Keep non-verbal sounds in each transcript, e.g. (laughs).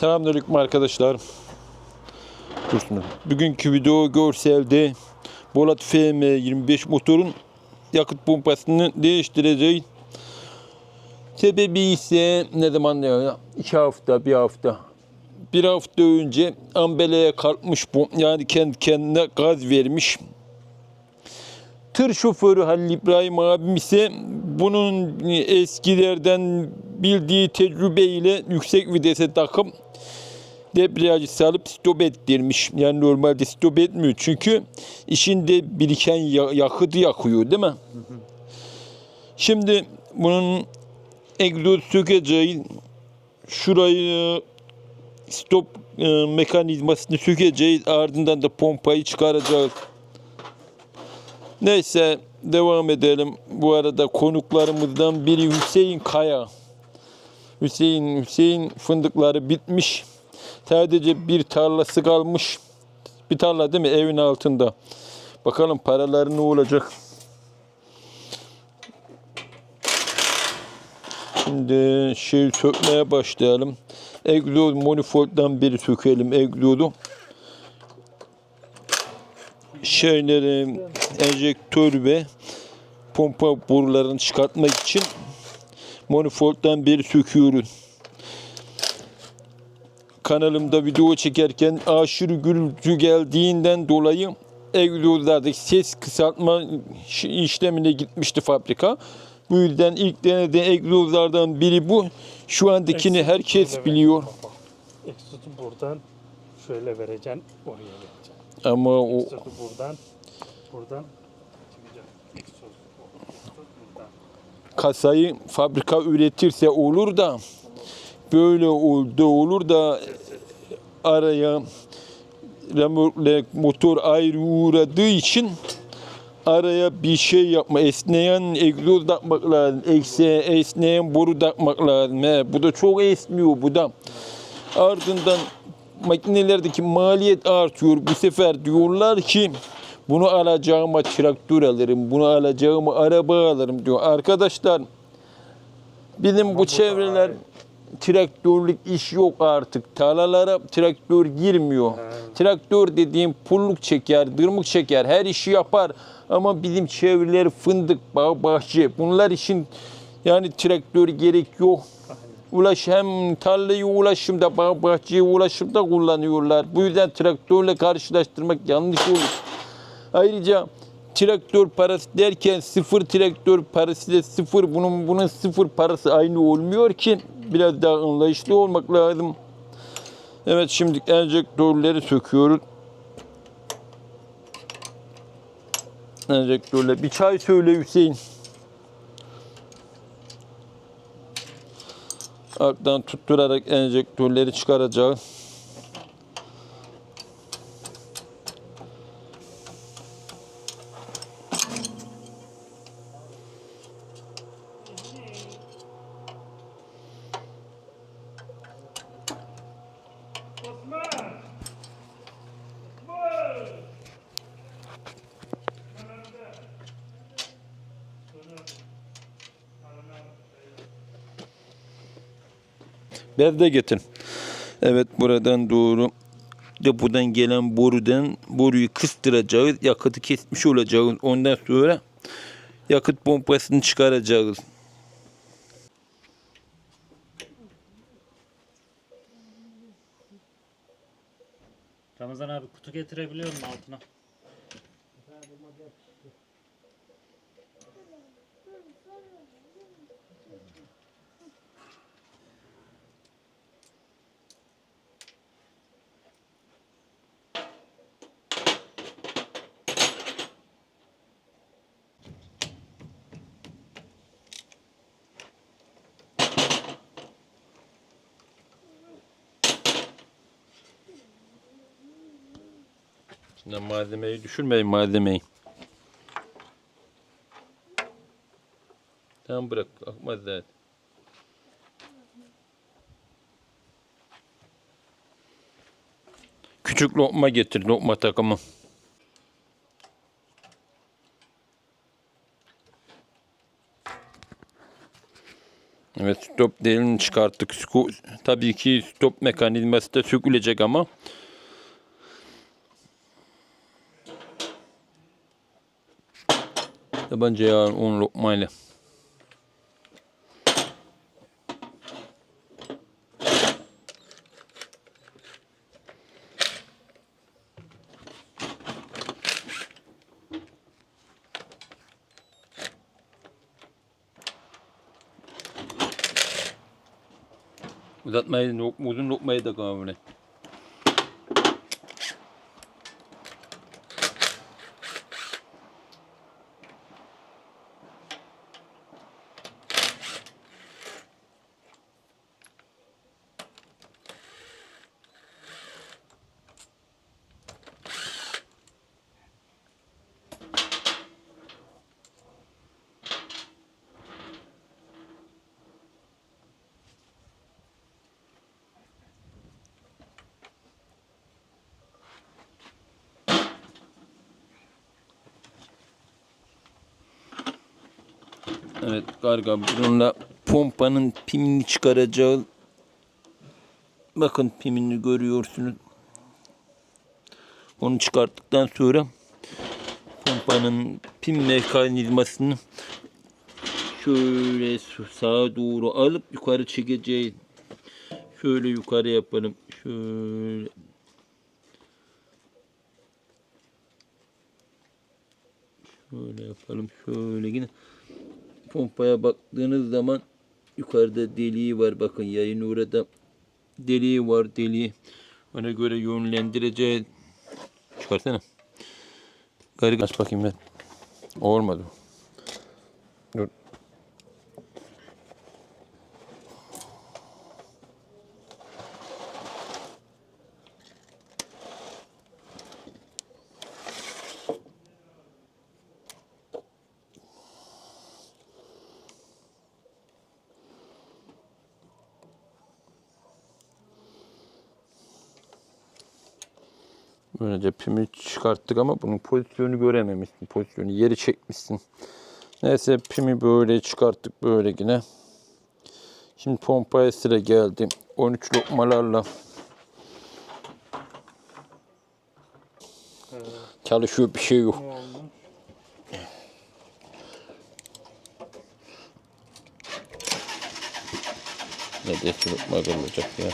Selamünaleyküm arkadaşlar. Dursun. Bugünkü video görselde Bolat FM 25 motorun yakıt pompasını değiştireceğiz. Sebebi ise ne zaman ya? İki hafta, bir hafta. Bir hafta önce ambeleye kalkmış bu. Yani kendi kendine gaz vermiş. Tır şoförü Halil İbrahim abim ise bunun eskilerden bildiği tecrübeyle yüksek vitese takıp debriyajı salıp stop ettirmiş. Yani normalde stop etmiyor. Çünkü işinde biriken ya- yakıtı yakıyor değil mi? Şimdi bunun egzoz sökeceğiz. Şurayı stop e, mekanizmasını sökeceğiz. Ardından da pompayı çıkaracağız. Neyse devam edelim. Bu arada konuklarımızdan biri Hüseyin Kaya. Hüseyin Hüseyin fındıkları bitmiş. Sadece bir tarlası kalmış. Bir tarla değil mi evin altında. Bakalım paraları ne olacak. Şimdi şey sökmeye başlayalım. Egzoz manifolddan biri sökelim egzozu. Şeyleri enjektör ve pompa borularını çıkartmak için manifolddan biri söküyoruz. Kanalımda video çekerken aşırı gürültü geldiğinden dolayı egzozlardaki ses kısaltma işlemine gitmişti fabrika. Bu yüzden ilk denediğim egzozlardan biri bu. Şu andakini Egzozu herkes biliyor. Egzozu buradan şöyle vereceksin, oraya vereceksin. Ama o Egzozu buradan, buradan. kasayı fabrika üretirse olur da böyle oldu olur da araya remorkle motor ayrı uğradığı için araya bir şey yapma esneyen egzoz takmak lazım ekse esneyen boru takmak lazım. He, bu da çok esmiyor bu da. Ardından makinelerdeki maliyet artıyor. Bu sefer diyorlar ki bunu alacağıma traktör alırım bunu alacağıma araba alırım. diyor. Arkadaşlar bizim bu çevreler traktörlük iş yok artık. Tarlalara traktör girmiyor. Traktör dediğim pulluk çeker, dırmık çeker, her işi yapar. Ama bizim çevreler fındık, bağ, bahçe. Bunlar için yani traktör gerek yok. Ulaş hem tarlaya ulaşımda, bağ, bahçeye ulaşımda kullanıyorlar. Bu yüzden traktörle karşılaştırmak yanlış olur. Ayrıca traktör parası derken sıfır traktör parası ile sıfır bunun bunun sıfır parası aynı olmuyor ki biraz daha anlayışlı olmak lazım. Evet şimdi enjektörleri söküyoruz. Enjektörler. Bir çay söyle Hüseyin. Alttan tutturarak enjektörleri çıkaracağız. De getir. Evet buradan doğru depodan gelen borudan boruyu kıstıracağız. Yakıtı kesmiş olacağız. Ondan sonra yakıt pompasını çıkaracağız. Ramazan abi kutu getirebiliyor musun altına? Şimdi malzemeyi düşürmeyin malzemeyi. Tamam bırak akmaz zaten. Küçük lokma getir lokma takımı. Evet stop delini çıkarttık. Tabii ki stop mekanizması da sökülecek ama. Tabancaya 10 lokmayla. Uzatmayı, uzun lokmayı da koy Evet karga bununla pompanın pimini çıkaracağı bakın pimini görüyorsunuz. Onu çıkarttıktan sonra pompanın pim mekanizmasını şöyle sağa doğru alıp yukarı çekeceğiz. Şöyle yukarı yapalım. Şöyle. Şöyle yapalım. Şöyle yine pompaya baktığınız zaman yukarıda deliği var. Bakın yayın orada deliği var deliği. Ona göre yönlendireceğiz. Çıkarsana. Garip aç bakayım ben. Olmadı. Böylece pimi çıkarttık ama bunun pozisyonu görememişsin. Pozisyonu yeri çekmişsin. Neyse pimi böyle çıkarttık böyle yine. Şimdi pompaya sıra geldi. 13 lokmalarla Ee, çalışıyor bir şey yok. Ne diye lokma kırılacak ya.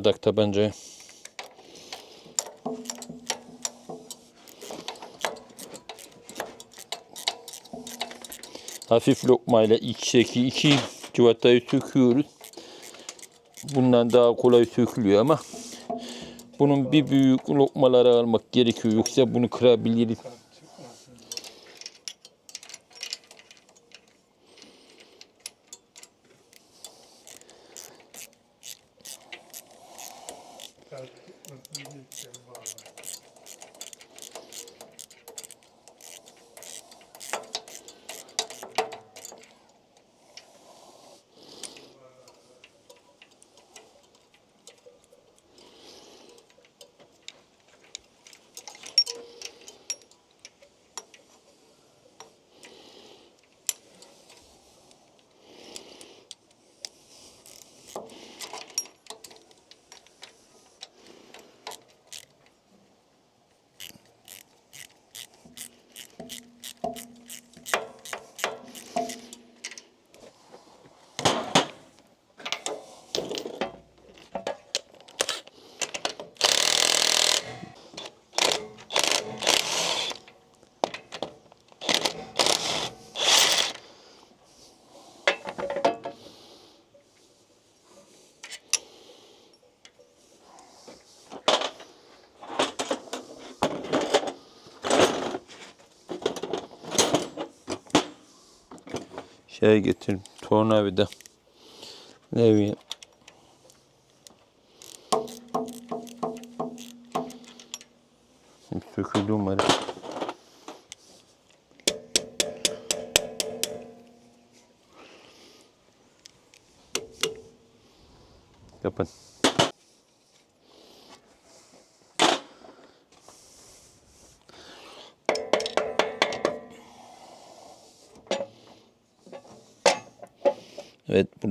Dak tabancaya. Hafif lokmayla içteki iki civatayı söküyoruz. Bundan daha kolay sökülüyor ama bunun bir büyük lokmaları almak gerekiyor. Yoksa bunu kırabiliriz. Şey getir. Tornavida. Levye. Hep söküldü umarım. Yapın.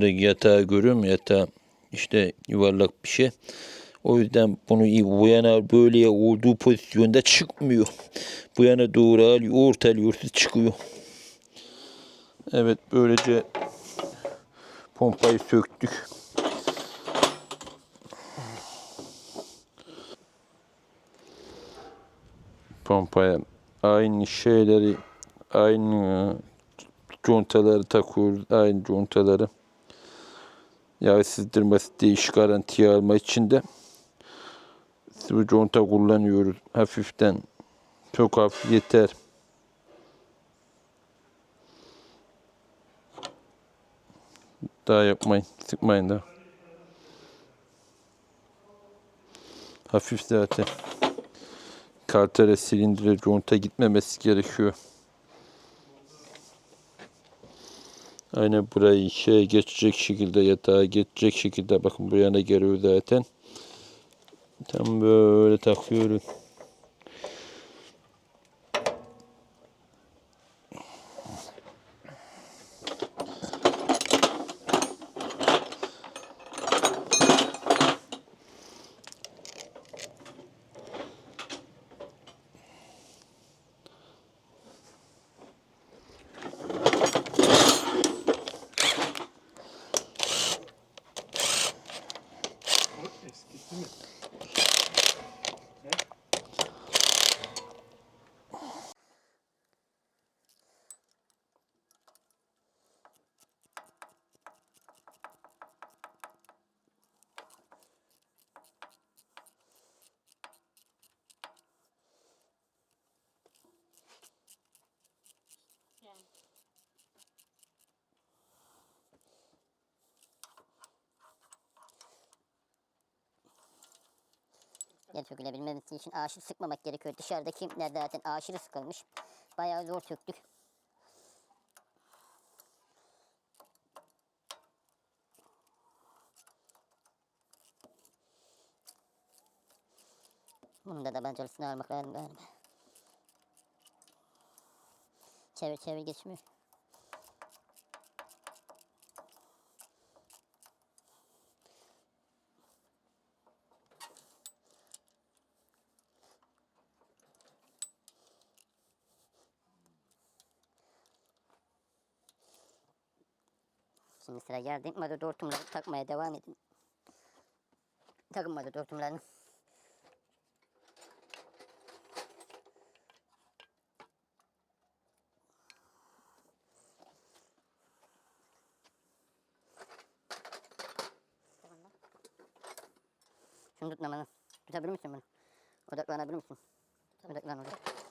Evet buradaki yatağı görüyorum. Yatağı işte yuvarlak bir şey. O yüzden bunu iyi bu yana böyle olduğu pozisyonda çıkmıyor. (laughs) Bu yana doğru alıyor, ortalıyorsa çıkıyor. Evet böylece pompayı söktük. Pompaya aynı şeyleri aynı contaları takıyoruz. Aynı contaları. Yağ sızdırması değişik garantiye alma için de sıvı conta kullanıyoruz. Hafiften. Çok hafif yeter. Daha yapmayın. Sıkmayın daha. Hafif zaten. Kartere silindire conta gitmemesi gerekiyor. Aynen burayı şeye geçecek şekilde yatağa geçecek şekilde bakın bu yana geliyor zaten. Tam böyle takıyoruz. O eskisi mi? Yer sökülebilmesi için aşırı sıkmamak gerekiyor. Dışarıdaki ipler zaten aşırı sıkılmış. Bayağı zor söktük. Bunda da bancalasını almak lazım galiba. Çevir çevir geçmiyor. Şimdi sıra geldi. Matador hortumları takmaya devam edin. Takın matador hortumlarını. Şunu tutma. Tutabilir misin bunu? Odaklanabilir misin? Odaklan oraya.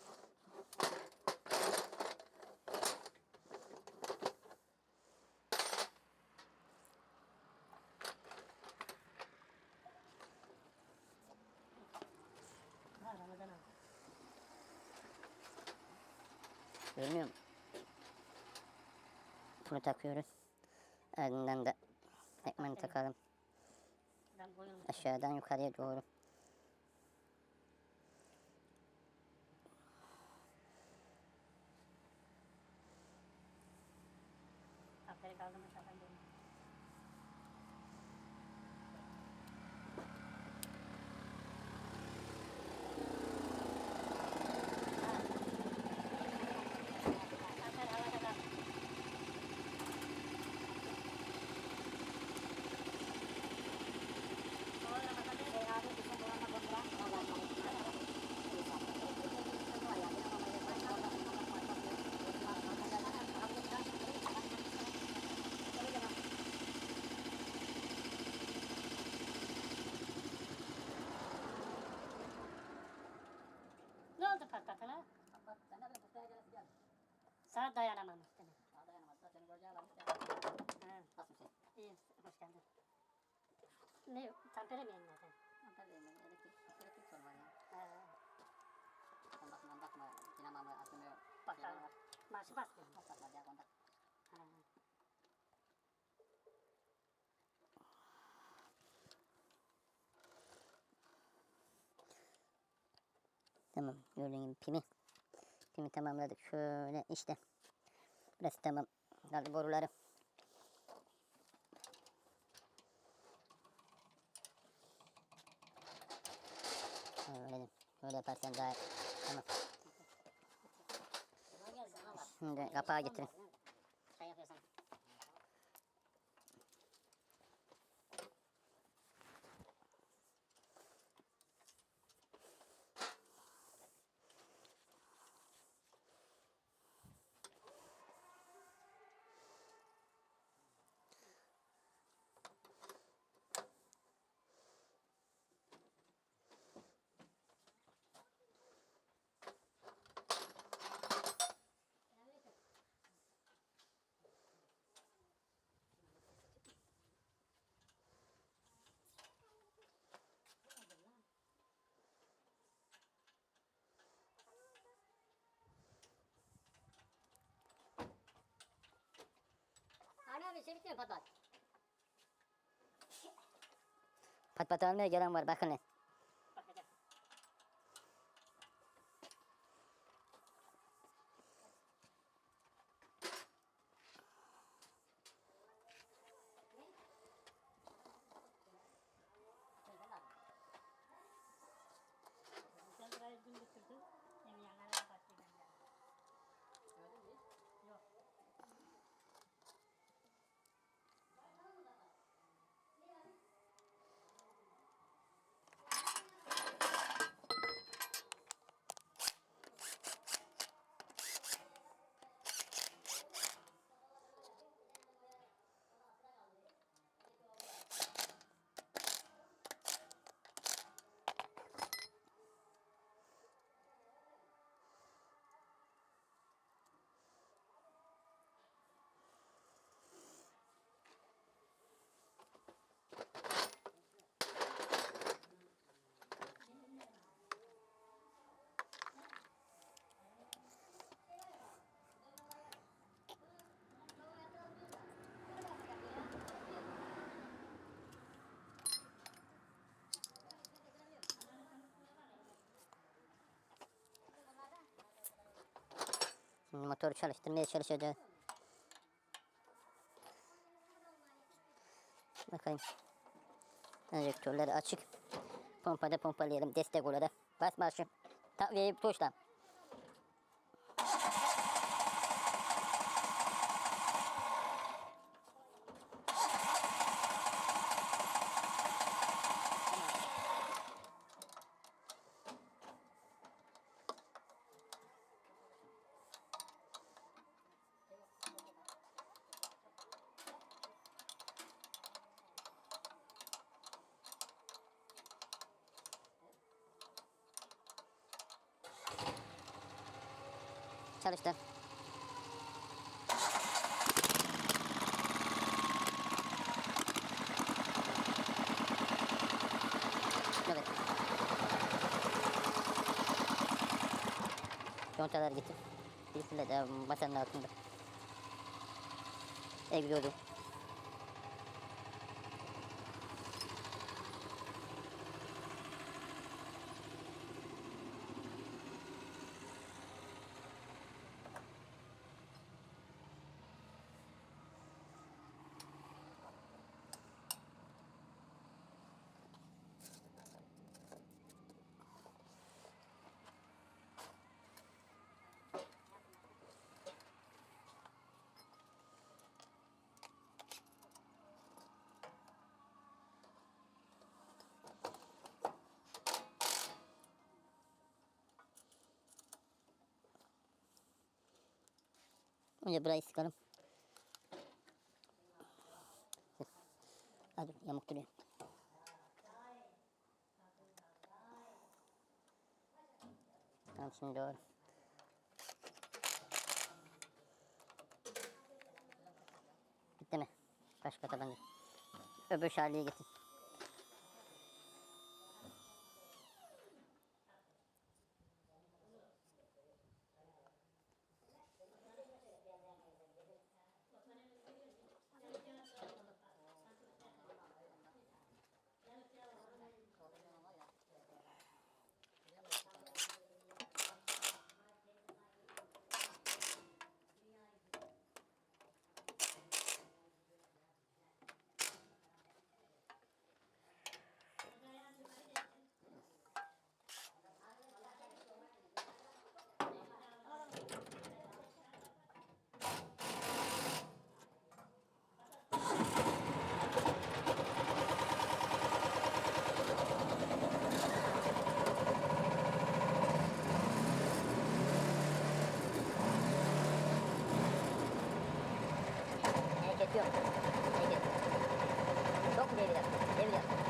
Görmüyor musun? Bunu takıyoruz. Ardından da ekmeğini takalım. Aşağıdan yukarıya doğru. Ne olsa dayanamam muhtemelen. Daha dayanamaz. Zaten borcu alamış. Dayanamaz. Nasılsın? Şey? İyiyim. Hoş geldin. Ne? Tampere mi yenildi? Tampere yenildi. Elektrik, elektrik sorun var yani. Ee. Kondak mı, kondak mı? Dinama mı? Atmıyor. Bakar. Marşı basmıyor. Basmıyor ya kondak. Ha. Tamam gördüğün gibi pimi. Pimi tamamladık. Şöyle işte Burası tamam. Kaldı boruları. Öyle, öyle yaparsan daha tamam. Ama bak. Şimdi kapağı getirin. Şey bitmiyor patlat. Pat pat almaya gelen var bakın. Motoru çalıştırmaya çalışacağız. Bakayım. Enjektörleri açık. Pompada pompalayalım. Destek orada. Bas marşı. Takviyeyi tuşla. Çalıştı. Evet. Contalar gitti. Birisiyle de masanın altında. Egzozu. Önce burayı sıkalım. Hadi yamuk duruyor. Tamam şimdi doğru. Bitti mi? Başka tabanca. Öbür şarjıyı getir. yapıyor. Neydi? Çok mu devir attı? Devir attı.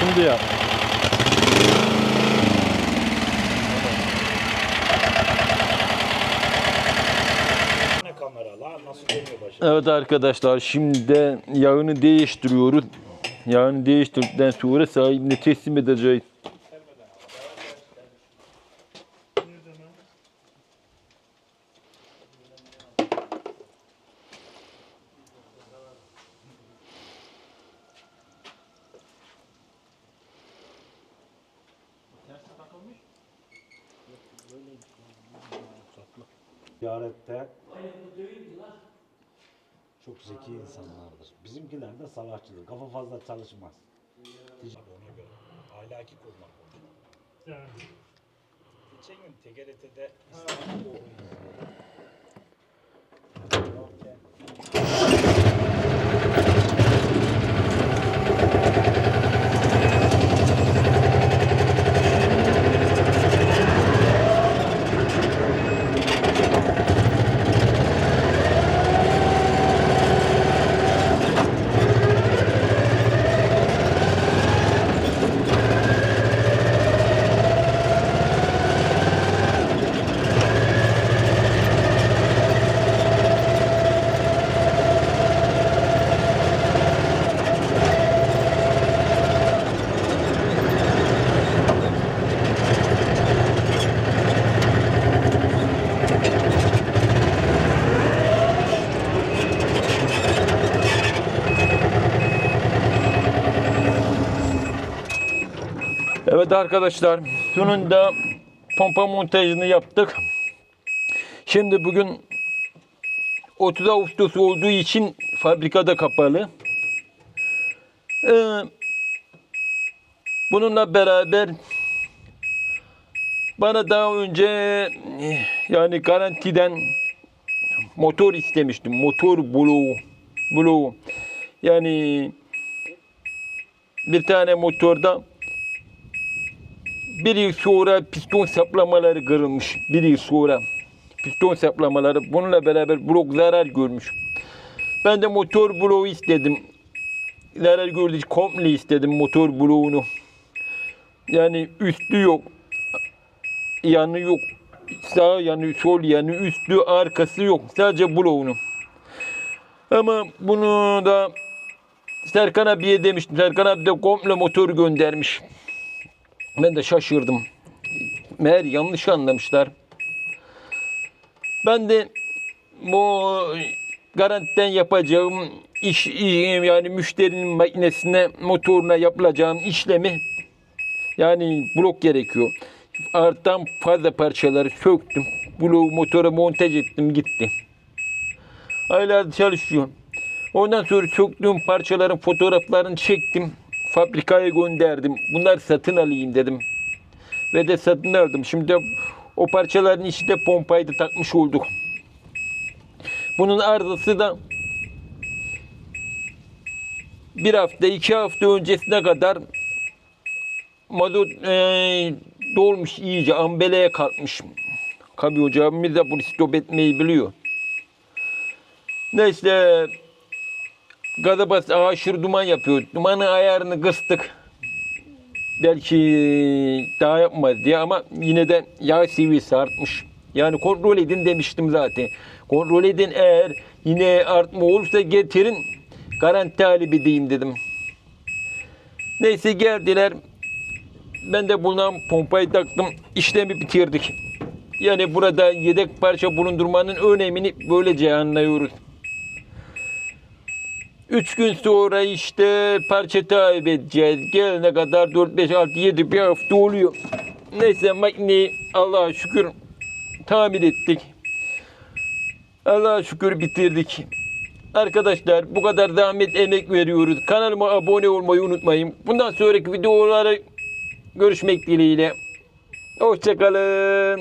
Şimdi yap. Evet arkadaşlar şimdi yağını değiştiriyoruz. Yağını değiştirdikten sonra sahibine teslim edeceğiz. Ziyarette çok zeki insanlardır. Bizimkiler de salakçıdır. Kafa fazla çalışmaz. Ona göre. Ahlaki kurmak olur. Geçen gün TGRT'de İslam'a Evet arkadaşlar sonunda pompa montajını yaptık. Şimdi bugün 30 Ağustos olduğu için fabrikada kapalı. Ee, bununla beraber bana daha önce yani garantiden motor istemiştim. Motor bloğu. Bloğu. Yani bir tane motorda bir yıl sonra piston saplamaları kırılmış. Bir yıl sonra piston saplamaları bununla beraber blok zarar görmüş. Ben de motor bloğu istedim. Zarar gördü komple istedim motor bloğunu. Yani üstü yok. Yanı yok. Sağ yanı, sol yanı, üstü, arkası yok. Sadece bloğunu. Ama bunu da Serkan abiye demiştim. Serkan abi de komple motor göndermiş. Ben de şaşırdım. Meğer yanlış anlamışlar. Ben de bu garantiden yapacağım iş yani müşterinin makinesine motoruna yapılacağım işlemi yani blok gerekiyor. Arttan fazla parçaları söktüm. Bloğu motora montaj ettim gitti. Aylardır çalışıyor. Ondan sonra söktüğüm parçaların fotoğraflarını çektim. Fabrikaya gönderdim. Bunlar satın alayım dedim. Ve de satın aldım. Şimdi o parçaların içinde pompayı da takmış olduk. Bunun arızası da bir hafta, iki hafta öncesine kadar mazot eee, dolmuş iyice, ambeleye kalkmış. Kamyoncu abimiz de bunu stop etmeyi biliyor. Neyse gaza bas aşırı duman yapıyor. Dumanın ayarını kıstık. Belki daha yapmaz diye ama yine de yağ seviyesi artmış. Yani kontrol edin demiştim zaten. Kontrol edin eğer yine artma olursa getirin garanti talibi diyeyim dedim. Neyse geldiler. Ben de buna pompayı taktım. İşlemi bitirdik. Yani burada yedek parça bulundurmanın önemini böylece anlıyoruz. Üç gün sonra işte parça taip edeceğiz. Gelene kadar 4, 5, 6, 7 bir hafta oluyor. Neyse makineyi Allah'a şükür tamir ettik. Allah'a şükür bitirdik. Arkadaşlar bu kadar zahmet emek veriyoruz. Kanalıma abone olmayı unutmayın. Bundan sonraki videoları görüşmek dileğiyle. Hoşçakalın.